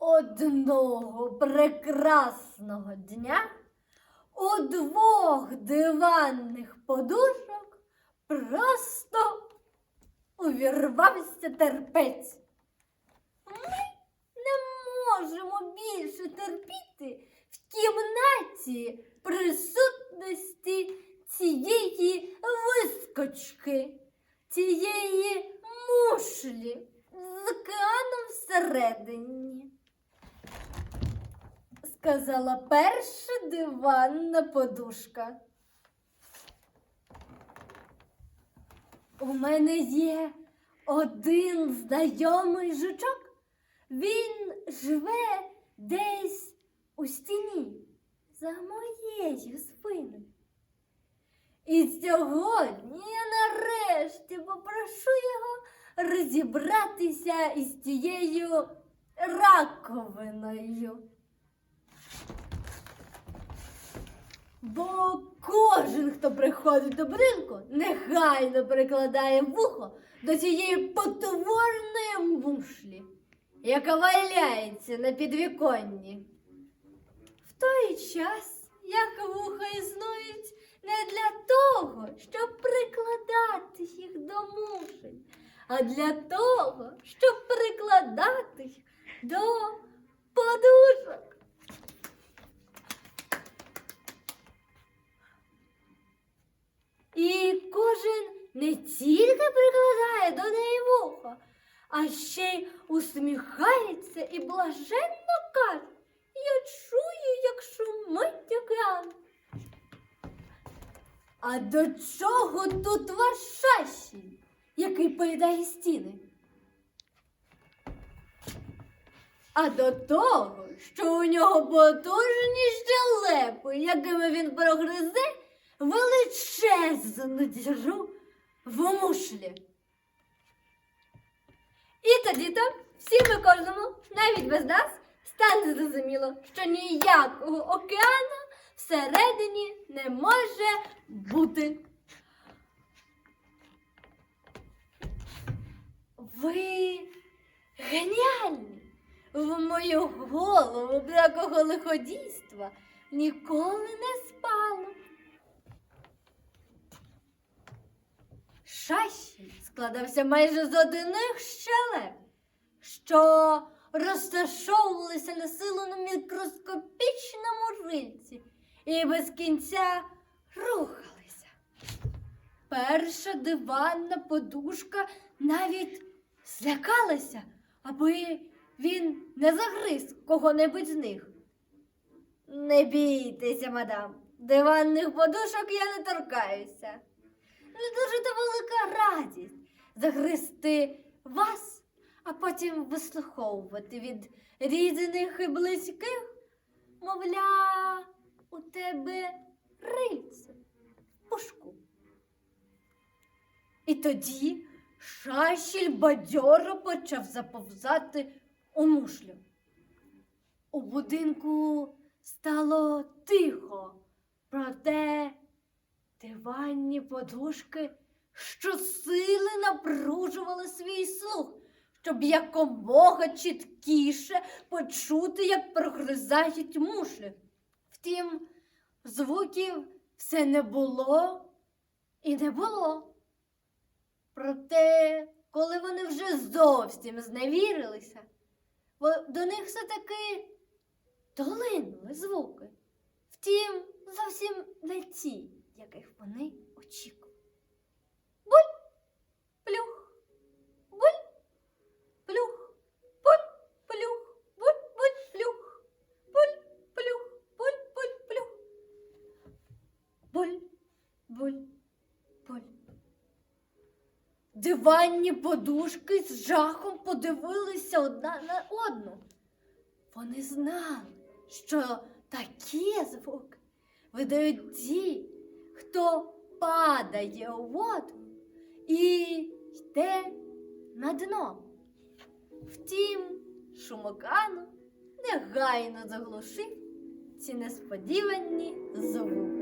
Одного прекрасного дня у двох диванних подушок просто увірвався терпець. Ми не можемо більше терпіти в кімнаті присутності цієї вискочки, цієї мушлі з океаном всередині. Сказала перша диванна подушка. У мене є один знайомий жучок. Він живе десь у стіні за моєю спиною. І сьогодні я нарешті попрошу його розібратися із тією раковиною. Бо кожен, хто приходить до будинку, негайно перекладає вухо до цієї потворної мушлі, яка валяється на підвіконні. В той час, як вуха існують не для того, щоб прикладати їх до мушель, а для того, щоб прикладати їх до не тільки прикладає до неї вухо, а ще й усміхається і блаженно каже, я чую, як шумить океан. А до чого тут шаші, який поїдає стіни? А до того, що у нього потужні щелепи, якими він прогризе величезну діру в мушлі. І тоді то всім і кожному, навіть без нас, стане зрозуміло, що ніякого океану всередині не може бути. Ви геніальні! В мою голову такого лиходійства ніколи не спало. Шаші складався майже з одних щелеп, що розташовувалися на силу на мікроскопічному рильці і без кінця рухалися. Перша диванна подушка навіть злякалася, аби він не загриз кого-небудь з них. Не бійтеся, мадам, диванних подушок я не торкаюся. Не дуже то велика радість загризти вас, а потім вислуховувати від різних і близьких, мовля, у тебе рильце в пушку. І тоді шашіль бадьоро почав заповзати у мушлю. У будинку стало тихо, проте диванні подушки щосили напружували свій слух, щоб якомога чіткіше почути, як прогризають мушлі. Втім, звуків все не було і не було. Проте, коли вони вже зовсім зневірилися, до них все-таки долинули звуки. Втім, зовсім не ті, яких вони очікували. Буль, плюх, буль, плюх, буль, плюх, буль, буль, плюх, буль, плюх, буль, буль, плюх. Буль, буль, буль. Диванні подушки з жахом подивилися одна на одну. Вони знали, що такі звуки видають ті, хто падає у воду і йде на дно. Втім, шумокану негайно заглушив ці несподівані звуки.